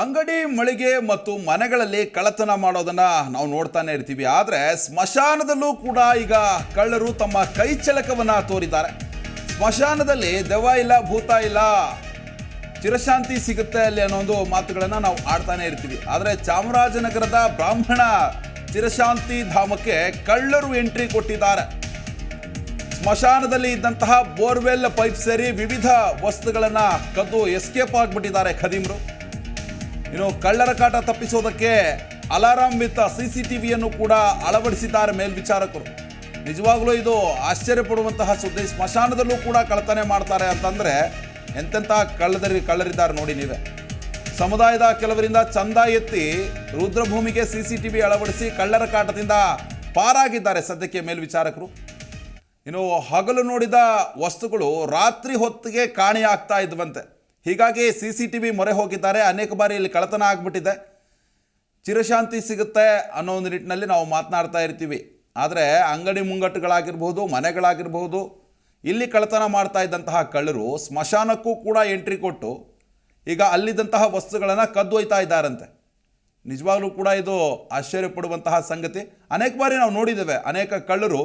ಅಂಗಡಿ, ಮಳಿಗೆ ಮತ್ತು ಮನೆಗಳಲ್ಲಿ ಕಳ್ಳತನ ಮಾಡೋದನ್ನ ನಾವು ನೋಡ್ತಾನೆ ಇರ್ತೀವಿ. ಆದರೆ ಸ್ಮಶಾನದಲ್ಲೂ ಕೂಡ ಈಗ ಕಳ್ಳರು ತಮ್ಮ ಕೈ ಚಳಕವನ್ನ ತೋರಿದ್ದಾರೆ. ಸ್ಮಶಾನದಲ್ಲಿ ದೆವ್ವ ಇಲ್ಲ, ಭೂತ ಇಲ್ಲ, ಚಿರಶಾಂತಿ ಸಿಗುತ್ತೆ ಅಲ್ಲಿ ಅನ್ನೋ ಒಂದು ಮಾತುಗಳನ್ನು ನಾವು ಆಡ್ತಾನೆ ಇರ್ತೀವಿ. ಆದರೆ ಚಾಮರಾಜನಗರದ ಬ್ರಾಹ್ಮಣ ಚಿರಶಾಂತಿ ಧಾಮಕ್ಕೆ ಕಳ್ಳರು ಎಂಟ್ರಿ ಕೊಟ್ಟಿದ್ದಾರೆ. ಸ್ಮಶಾನದಲ್ಲಿ ಇದ್ದಂತಹ ಬೋರ್ವೆಲ್ ಪೈಪ್ ಸೇರಿ ವಿವಿಧ ವಸ್ತುಗಳನ್ನ ಕದ್ದು ಎಸ್ಕೇಪ್ ಆಗಿಬಿಟ್ಟಿದ್ದಾರೆ ಖದೀಮ್ರು. ಇನ್ನು ಕಳ್ಳರ ಕಾಟ ತಪ್ಪಿಸೋದಕ್ಕೆ ಅಲಾರಾಮ್ ವಿತ್ ಸಿ ಸಿ ಟಿವಿಯನ್ನು ಕೂಡ ಅಳವಡಿಸಿದ್ದಾರೆ ಮೇಲ್ವಿಚಾರಕರು. ನಿಜವಾಗ್ಲೂ ಇದು ಆಶ್ಚರ್ಯ ಪಡುವಂತಹ ಸುದ್ದಿ. ಸ್ಮಶಾನದಲ್ಲೂ ಕೂಡ ಕಳ್ತನೆ ಮಾಡ್ತಾರೆ ಅಂತಂದ್ರೆ ಎಂತೆಂಥ ಕಳ್ಳದರಿ ಕಳ್ಳರಿದ್ದಾರೆ ನೋಡಿ ನೀವೇ. ಸಮುದಾಯದ ಕೆಲವರಿಂದ ಚಂದ ಎತ್ತಿ ರುದ್ರಭೂಮಿಗೆ ಸಿ ಸಿ ಟಿವಿ ಅಳವಡಿಸಿ ಕಳ್ಳರ ಕಾಟದಿಂದ ಪಾರಾಗಿದ್ದಾರೆ ಸದ್ಯಕ್ಕೆ ಮೇಲ್ವಿಚಾರಕರು. ಇನ್ನು ಹಗಲು ನೋಡಿದ ವಸ್ತುಗಳು ರಾತ್ರಿ ಹೊತ್ತಿಗೆ ಕಾಣೆಯಾಗ್ತಾ ಇದ್ವಂತೆ. ಹೀಗಾಗಿ ಸಿ ಸಿ ಟಿ ವಿ ಮೊರೆ ಹೋಗಿದ್ದಾರೆ. ಅನೇಕ ಬಾರಿ ಇಲ್ಲಿ ಕಳ್ಳತನ ಆಗಿಬಿಟ್ಟಿದೆ. ಚಿರಶಾಂತಿ ಸಿಗುತ್ತೆ ಅನ್ನೋ ಒಂದು ನಿಟ್ಟಿನಲ್ಲಿ ನಾವು ಮಾತನಾಡ್ತಾ ಇರ್ತೀವಿ. ಆದರೆ ಅಂಗಡಿ ಮುಂಗಟ್ಟುಗಳಾಗಿರ್ಬೋದು, ಮನೆಗಳಾಗಿರ್ಬೋದು, ಇಲ್ಲಿ ಕಳ್ಳತನ ಮಾಡ್ತಾ ಇದ್ದಂತಹ ಕಳ್ಳರು ಸ್ಮಶಾನಕ್ಕೂ ಕೂಡ ಎಂಟ್ರಿ ಕೊಟ್ಟು ಈಗ ಅಲ್ಲಿದ್ದಂತಹ ವಸ್ತುಗಳನ್ನು ಕದ್ದೊಯ್ತಾ ಇದ್ದಾರಂತೆ. ನಿಜವಾಗ್ಲೂ ಕೂಡ ಇದು ಆಶ್ಚರ್ಯಪಡುವಂತಹ ಸಂಗತಿ. ಅನೇಕ ಬಾರಿ ನಾವು ನೋಡಿದ್ದೇವೆ, ಅನೇಕ ಕಳ್ಳರು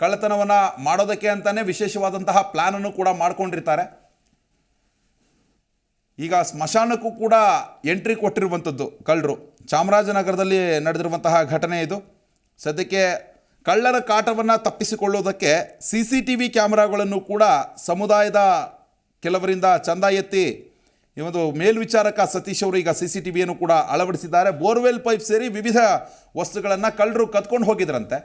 ಕಳ್ಳತನವನ್ನು ಮಾಡೋದಕ್ಕೆ ಅಂತಲೇ ವಿಶೇಷವಾದಂತಹ ಪ್ಲ್ಯಾನನ್ನು ಕೂಡ ಮಾಡ್ಕೊಂಡಿರ್ತಾರೆ. ಈಗ ಸ್ಮಶಾನಕ್ಕೂ ಕೂಡ ಎಂಟ್ರಿ ಕೊಟ್ಟಿರುವಂಥದ್ದು ಕಳ್ಳರು. ಚಾಮರಾಜನಗರದಲ್ಲಿ ನಡೆದಿರುವಂತಹ ಘಟನೆ ಇದು. ಸದ್ಯಕ್ಕೆ ಕಳ್ಳರ ಕಾಟವನ್ನು ತಪ್ಪಿಸಿಕೊಳ್ಳೋದಕ್ಕೆ ಸಿ ಸಿ ಟಿ ವಿ ಕ್ಯಾಮ್ರಾಗಳನ್ನು ಕೂಡ ಸಮುದಾಯದ ಕೆಲವರಿಂದ ಚಂದ ಎತ್ತಿ ಈ ಒಂದು ಮೇಲ್ವಿಚಾರಕ ಸತೀಶ್ ಅವರು ಈಗ ಸಿ ಸಿ ಟಿ ವಿಯನ್ನು ಕೂಡ ಅಳವಡಿಸಿದ್ದಾರೆ. ಬೋರ್ವೆಲ್ ಪೈಪ್ ಸೇರಿ ವಿವಿಧ ವಸ್ತುಗಳನ್ನು ಕಳ್ಳರು ಕದ್ಕೊಂಡು ಹೋಗಿದ್ರಂತೆ.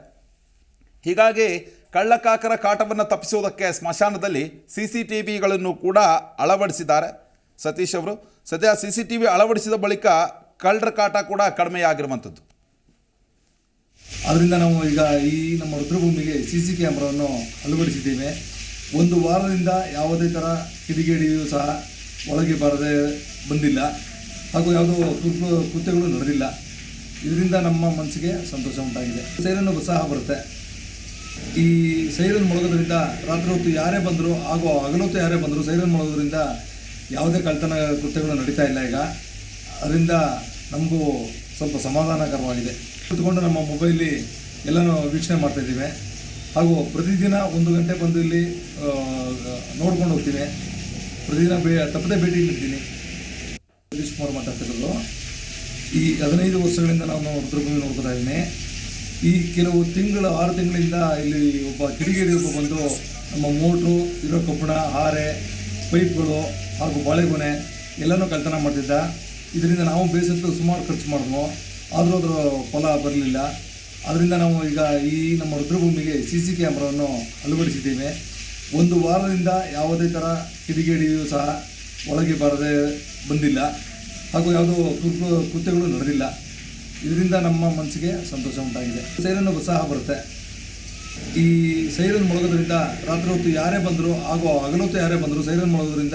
ಹೀಗಾಗಿ ಕಳ್ಳಕಾಕರ ಕಾಟವನ್ನು ತಪ್ಪಿಸುವುದಕ್ಕೆ ಸ್ಮಶಾನದಲ್ಲಿ ಸಿ ಸಿ ಟಿ ವಿಗಳನ್ನು ಕೂಡ ಅಳವಡಿಸಿದ್ದಾರೆ. ಸತೀಶ್ ಅವರು. ಸದ್ಯ ಸಿ ಸಿ ಟಿ ವಿ ಅಳವಡಿಸಿದ ಬಳಿಕ ಕಳ್ಳರ ಕಾಟ ಕೂಡ ಕಡಿಮೆಯಾಗಿರುವಂಥದ್ದು. ಅದರಿಂದ ನಾವು ಈಗ ಈ ನಮ್ಮ ರುದ್ರಭೂಮಿಗೆ ಸಿ ಸಿ ಕ್ಯಾಮ್ರಾವನ್ನು ಅಳವಡಿಸಿದ್ದೇವೆ. ಒಂದು ವಾರದಿಂದ ಯಾವುದೇ ಥರ ಕಿಡಿಗೇಡಿಯೂ ಸಹ ಒಳಗೆ ಬರದೆ ಬಂದಿಲ್ಲ. ಹಾಗೂ ಯಾವುದೋ ಕೃತ್ಯ- ಕೃತ್ಯಗಳು ನಡೆದಿಲ್ಲ. ಇದರಿಂದ ನಮ್ಮ ಮನಸ್ಸಿಗೆ ಸಂತೋಷ ಉಂಟಾಗಿದೆ. ಸೈರನ್ ಸಹ ಬರುತ್ತೆ. ಈ ಸೈರನ್ ಮೊಳಗೋದ್ರಿಂದ ರಾತ್ರಿ ಹೊತ್ತು ಯಾರೇ ಬಂದರೂ ಹಾಗೂ ಹಗಲೊತ್ತು ಯಾರೇ ಬಂದರೂ ಸೈರನ್ ಮೊಳಗೋದ್ರಿಂದ ಯಾವುದೇ ಕಳ್ತನ ಕೃತ್ಯಗಳು ನಡೀತಾ ಇಲ್ಲ ಈಗ. ಅದರಿಂದ ನಮಗೂ ಸ್ವಲ್ಪ ಸಮಾಧಾನಕರವಾಗಿದೆ. ಕುತ್ಕೊಂಡು ನಮ್ಮ ಮೊಬೈಲಿ ಎಲ್ಲನೂ ವೀಕ್ಷಣೆ ಮಾಡ್ತಾ ಇದ್ದೀವಿ. ಹಾಗೂ ಪ್ರತಿದಿನ ಒಂದು ಗಂಟೆ ಬಂದು ಇಲ್ಲಿ ನೋಡ್ಕೊಂಡು ಹೋಗ್ತೀನಿ. ಪ್ರತಿದಿನ ಬೇ, ತಪ್ಪದೇ ಭೇಟಿ ನೀಡ್ತೀನಿ. ಸತೀಶ್ ಕುಮಾರ್ ಮಾತಾಡ್ತಿರೋದು. ಈ ಹದಿನೈದು ವರ್ಷಗಳಿಂದ ನಾನು ರುದ್ರಭೂಮಿ ನೋಡ್ತಾ ಇದ್ದೀನಿ. ಈ ಕೆಲವು ತಿಂಗಳು, ಆರು ತಿಂಗಳಿಂದ ಇಲ್ಲಿ ಒಬ್ಬ ಕಿಡಿಗೇಡಿ ಒಬ್ಬ ಬಂದು ನಮ್ಮ ಮೋಟ್ರು, ಇರೋ ಕಬ್ಬಣ ಹಾರೆ, ಪೈಪ್ಗಳು ಹಾಗೂ ಬಾಳೆಗೊನೆ ಎಲ್ಲನೂ ಕಳ್ತನ ಮಾಡ್ತಿದ್ದ. ಇದರಿಂದ ನಾವು ಬೇಸತ್ತು ಸುಮಾರು ಖರ್ಚು ಮಾಡಿದ್ವು. ಆದರೂ ಅದರ ಫಲ ಬರಲಿಲ್ಲ. ಅದರಿಂದ ನಾವು ಈಗ ಈ ನಮ್ಮ ರುದ್ರಭೂಮಿಗೆ ಸಿ ಸಿ ಕ್ಯಾಮ್ರಾವನ್ನು ಅಳವಡಿಸಿದ್ದೇವೆ. ಒಂದು ವಾರದಿಂದ ಯಾವುದೇ ಥರ ಕಿಡಿಗೇಡಿಯೂ ಸಹ ಒಳಗೆ ಬರದೆ ಬಂದಿಲ್ಲ. ಹಾಗೂ ಯಾವುದೋ ಕೃತ್ಯ- ಕೃತ್ಯಗಳು ನಡೆದಿಲ್ಲ. ಇದರಿಂದ ನಮ್ಮ ಮನಸ್ಸಿಗೆ ಸಂತೋಷ ಉಂಟಾಗಿದೆ. ಸೈರನ್ ಸಹ ಬರುತ್ತೆ. ಈ ಸೈರನ್ ಮೊಳಗೋದ್ರಿಂದ ರಾತ್ರಿ ಹೊತ್ತು ಯಾರೇ ಬಂದರೂ ಹಾಗೂ ಹಗಲೊತ್ತು ಯಾರೇ ಬಂದರೂ ಸೈರನ್ ಮೊಳಗೋದ್ರಿಂದ